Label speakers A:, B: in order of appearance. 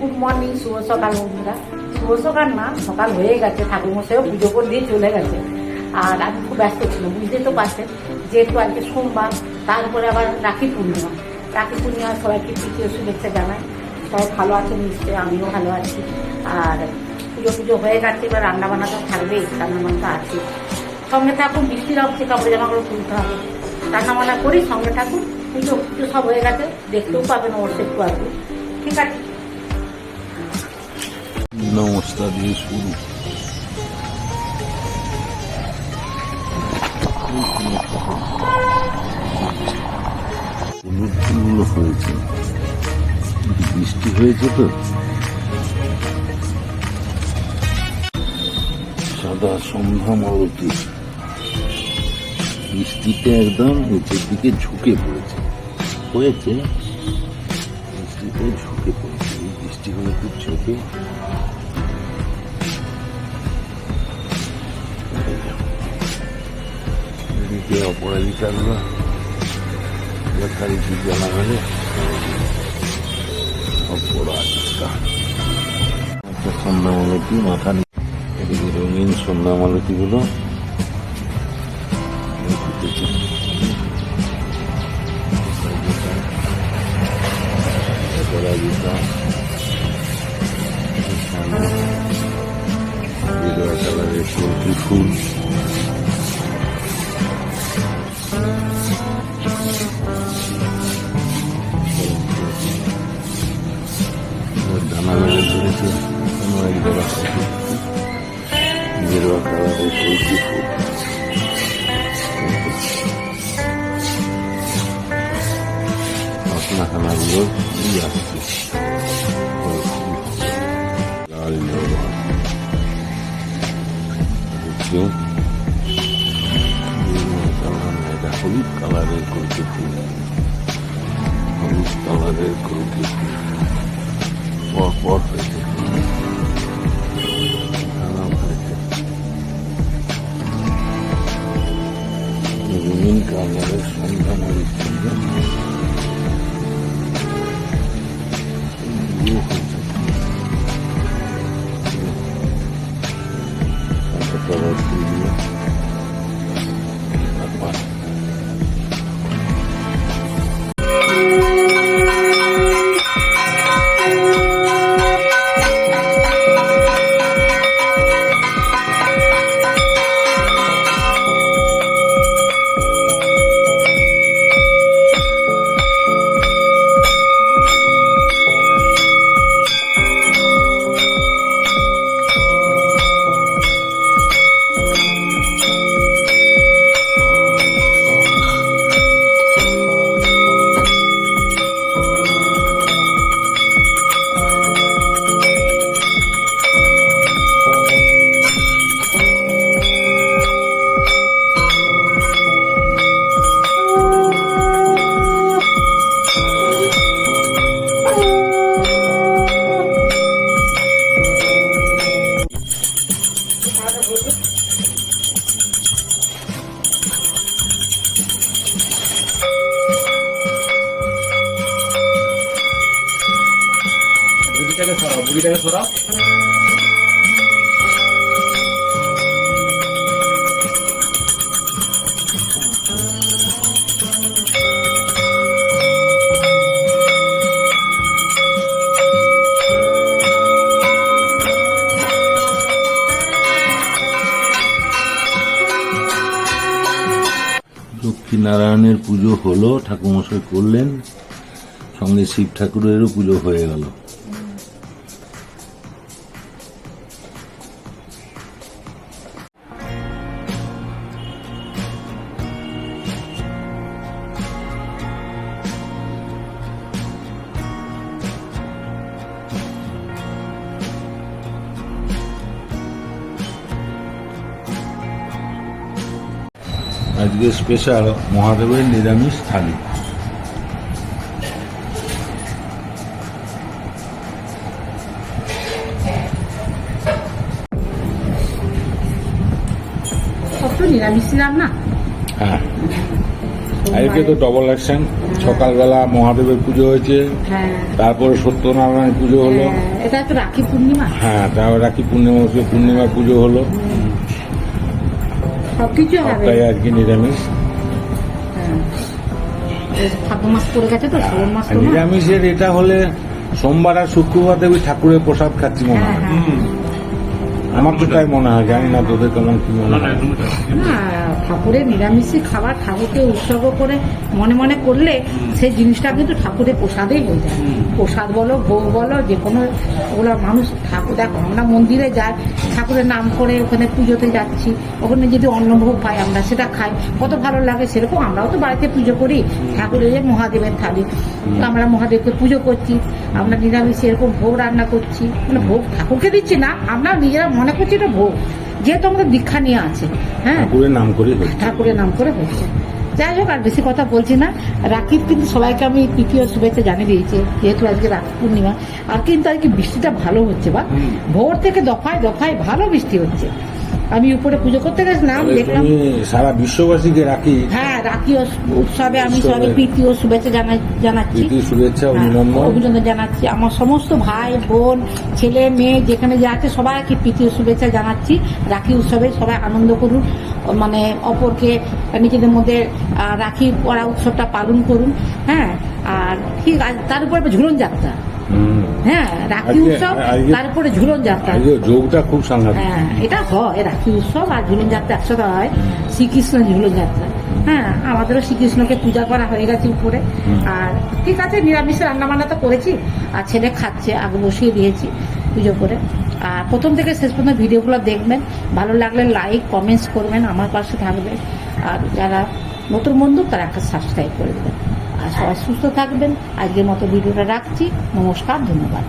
A: Good morning শুভ সকাল বন্ধুরা। শুভ সকাল না, সকাল হয়ে গেছে ঠাকুর মশাইও পুজো করে দিয়ে চলে গেছে। আর আমি খুব ব্যস্ত ছিল বুঝতে তো পারছেন, যেহেতু আজকে সোমবার, তারপরে আবার রাখি পূর্ণিমা। রাখি পূর্ণিমা সবাইকে তৃতীয় শুভেচ্ছা জানাই। সবাই ভালো আছে নিশ্চয়ই, আমিও ভালো আছি। আর পুজো পুজো হয়ে গেছে, এবার রান্না বান্না তো থাকবেই রান্না বান্না তো আছে সঙ্গে থাকুন বৃষ্টির অবস্থা কাপড় জামাগুলো তুলতে হবে। রান্না বান্না করি, সঙ্গে থাকুন, পুজো পুজো সব হয়ে গেছে, দেখতেও পাবেন ওর একটু আসবে ঠিক আছে।
B: নমস্কার দিয়ে শুরু হলুদ ফুলগুলো হয়েছে বৃষ্টি হয়েছে তো সাদা সন্ধ্যা মালতী বৃষ্টিতে একদম নিচের দিকে ঝুঁকে পড়েছে হয়েছে বৃষ্টিতে ঝুঁকে পড়েছে এই বৃষ্টি হলে খুব ঝুঁকে এদিকে অপরাজিতাগুলো যথারীতি জানা গেলে অপরাজিতা একটা সন্ধ্যামালতি মাথা এদিকে রঙিন সন্ধ্যামালতিগুলো গেরুয়া কালারের ফুল মেরে ধরেছে কোনো এক জায়গা গেরুয়া কালারের পোলট্রি ফুল মশলা খানাগুলো দিয়ে লাল জবা হলুদ কালারের কলকে ফুল হলুদ কালারের কলকে ফুল পর পর হয়েছে নানা হয়েছে রঙিন কালারের
C: বুড়িটাকে সরাও বুড়িটাকে সরাও।
B: লক্ষ্মীনারায়ণের পুজো হলো, ঠাকুরমশাই করলেন, সঙ্গে শিব ঠাকুরেরও পুজো হয়ে গেল। আজকে স্পেশাল মহাদেবের নিরামিষ থালি। হ্যাঁ। আজকে তো ডবল অ্যাকশন
D: সকালবেলা মহাদেবের পুজো হয়েছে।
A: হ্যাঁ।
D: তারপরে সত্যনারায়ণ পুজো হলো।
A: হ্যাঁ, এটা তো রাখি পূর্ণিমা।
D: হ্যাঁ তারপর রাখি পূর্ণিমা পূর্ণিমা পুজো হলো।
A: সব কিছু হবে।
D: তাই আর কি নিরামিষ।
A: হ্যাঁ। মাস পড়ে গেছে তো শ্রাবণ মাস না?
D: নিরামিষের এটা হলে সোমবার আর শুক্রবার দেবী ঠাকুরের প্রসাদ খাচ্ছি মনে
A: হ্যাঁ।
D: হয়
A: হ্যাঁ।
D: আমার তো তাই মনে হয় জানি না তোদের কেমন কি মনে হয়।
A: ঠাকুরের নিরামিষই খাবার ঠাকুরকে উৎসর্গ করে মনে মনে করলে সেই জিনিসটা কিন্তু ঠাকুরের প্রসাদেই হয়ে যায়। প্রসাদ বলো ভোগ বলো যে কোনো ওগুলো মানুষ ঠাকুর দেখো আমরা মন্দিরে যাই ঠাকুরের নাম করে ওখানে পুজোতে যাচ্ছি ওখানে যদি অন্নভোগ পাই আমরা সেটা খাই। কত ভালো লাগে সেরকম আমরাও তো বাড়িতে পুজো করি। ঠাকুরের যে মহাদেবের থালি তো আমরা মহাদেবকে পুজো করছি আমরা নিরামিষ এরকম ভোগ রান্না করছি। মানে ভোগ ঠাকুরকে দিচ্ছি না আমরা নিজেরা মনে করছি এটা ভোগ। যেহেতু আমাদের দীক্ষা নিয়ে আছে হ্যাঁ?
D: ঠাকুরের নাম করে
A: ঠাকুরের নাম করে হচ্ছে। যাই হোক আর বেশি কথা বলছি না। রাখির কিন্তু সবাইকে আমি তৃতীয় শুভেচ্ছা জানিয়ে দিয়েছি যেহেতু আজকে রাখি পূর্ণিমা। আর কিন্তু আজকে বৃষ্টিটা ভালো হচ্ছে বা? ভোর থেকে দফায় দফায় ভালো বৃষ্টি হচ্ছে। আমি উপরে পুজো করতে গেছিলাম
D: নাম
A: দেখলাম।
D: সারা বিশ্ববাসীকে রাখি।
A: হ্যাঁ রাখি উৎসবে আমি সবাই প্রীতি ও শুভেচ্ছা জানাচ্ছি।
D: শুভেচ্ছা
A: হ্যাঁ,
D: অভিনন্দন।
A: জানাচ্ছি। আমার সমস্ত ভাই বোন ছেলে মেয়ে যেখানে যা আছে সবাইকে প্রীতি ও শুভেচ্ছা জানাচ্ছি। রাখি উৎসবে সবাই আনন্দ করুন। মানে অপরকে নিজেদের মধ্যে রাখি পড়া উৎসবটা পালন করুন। হ্যাঁ আর ঠিক আছে তার উপর ঝুলন যাত্রা। হ্যাঁ রাখি উৎসব তারপরে ঝুলন যাত্রা।
D: যোগটা খুব সাংঘাতিক।
A: হ্যাঁ এটা হয় রাখি উৎসব আর ঝুলন যাত্রা একসাথে হয়। শ্রীকৃষ্ণ ঝুলন যাত্রা। হ্যাঁ আমাদেরও শ্রীকৃষ্ণকে পূজা করা হয়ে গেছে উপরে। আর ঠিক আছে নিরামিষে রান্না বান্না তো করেছি আর ছেলে খাচ্ছে আগে বসিয়ে দিয়েছি পুজো করে। আর প্রথম থেকে শেষ পর্যন্ত ভিডিওগুলো দেখবেন ভালো লাগলে লাইক কমেন্টস করবেন আমার পাশে থাকবেন। আর যারা নতুন বন্ধু তারা একটা সাবস্ক্রাইব করে দেবেন। আর সবাই সুস্থ থাকবেন। আজকের মতো ভিডিওটা রাখছি। নমস্কার ধন্যবাদ।